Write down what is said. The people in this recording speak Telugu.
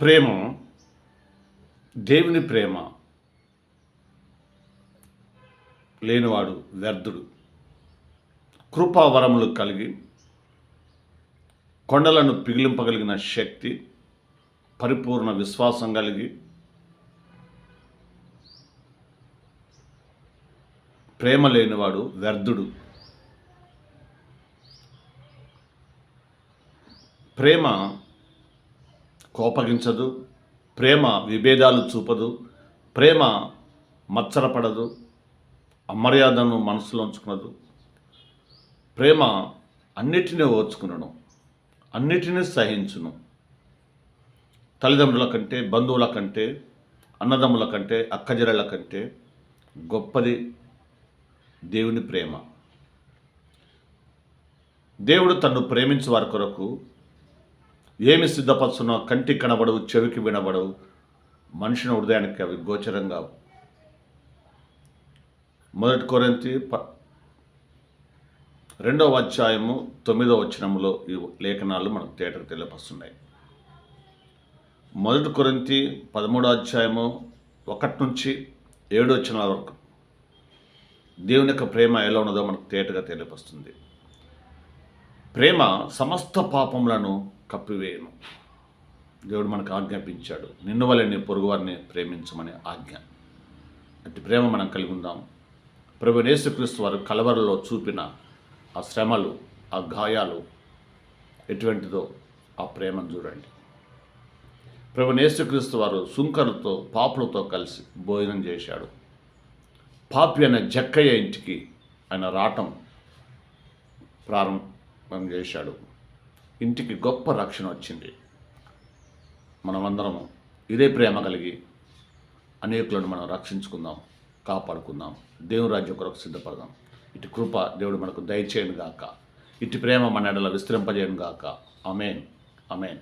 ప్రేమ దేవుని ప్రేమ లేనివాడు వ్యర్థుడు. కృపావరములు కలిగి కొండలను పిగిలింపగలిగిన శక్తి పరిపూర్ణ విశ్వాసం కలిగి ప్రేమ లేనివాడు వ్యర్థుడు. ప్రేమ కోపగించదు ప్రేమ విభేదాలు చూపదు ప్రేమ మచ్చరపడదు అమర్యాదను మనసులో ఉంచుకున్నదు ప్రేమ అన్నిటినీ ఓచుకునడం అన్నిటినీ సహించును. తల్లిదండ్రుల కంటే బంధువుల కంటే అన్నదమ్ముల కంటే అక్కజరల కంటే గొప్పది దేవుని ప్రేమ. దేవుడు తన్ను ప్రేమించే వారి కొరకు ఏమి సిద్ధపరుచున్నో కంటికి కనబడవు చెవికి వినబడవు. మనిషిని హృదయానికి అవి గోచరంగా మొదటి కొరంతి ప రెండవ అధ్యాయము తొమ్మిదవ వచనములో ఈ లేఖనాలు మనకు తేటకు తెలియపరుస్తున్నాయి. మొదటి కొరింతి పదమూడో అధ్యాయము ఒకటి నుంచి ఏడు వచ్చిన వరకు. దేవుని యొక్క ప్రేమ ఎలా ఉన్నదో మనకు తేటగా తెలియపరుస్తుంది. ప్రేమ సమస్త పాపములను కప్పివేయను. దేవుడు మనకు ఆజ్ఞాపించాడు. నిన్ను వల్ల నీ పొరుగువారిని ప్రేమించమని ఆజ్ఞ. అట్టి ప్రేమ మనం కలిగి ఉందాం. ప్రభు యేసుక్రీస్తు వారు కలవరలో చూపిన ఆ శ్రమలు ఆ గాయాలు ఎటువంటిదో ఆ ప్రేమను చూడండి. ప్రభు యేసుక్రీస్తు వారు సుంకరుతో పాపులతో కలిసి భోజనం చేశాడు. పాపి అనే జక్కయ్య ఇంటికి ఆయన రావటం ప్రారంభం చేశాడు. ఇంటికి గొప్ప రక్షణ వచ్చింది. మనమందరము ఇదే ప్రేమ కలిగి అనేకులను మనం రక్షించుకుందాం కాపాడుకుందాం. దేవుని రాజ్యం కొరకు సిద్ధపడదాం. ఇటు కృప దేవుడు మనకు దయచేయను గాక ఇటు ప్రేమ మన ఎడల విస్తరింపజేయను గాక అమేన్ అమేన్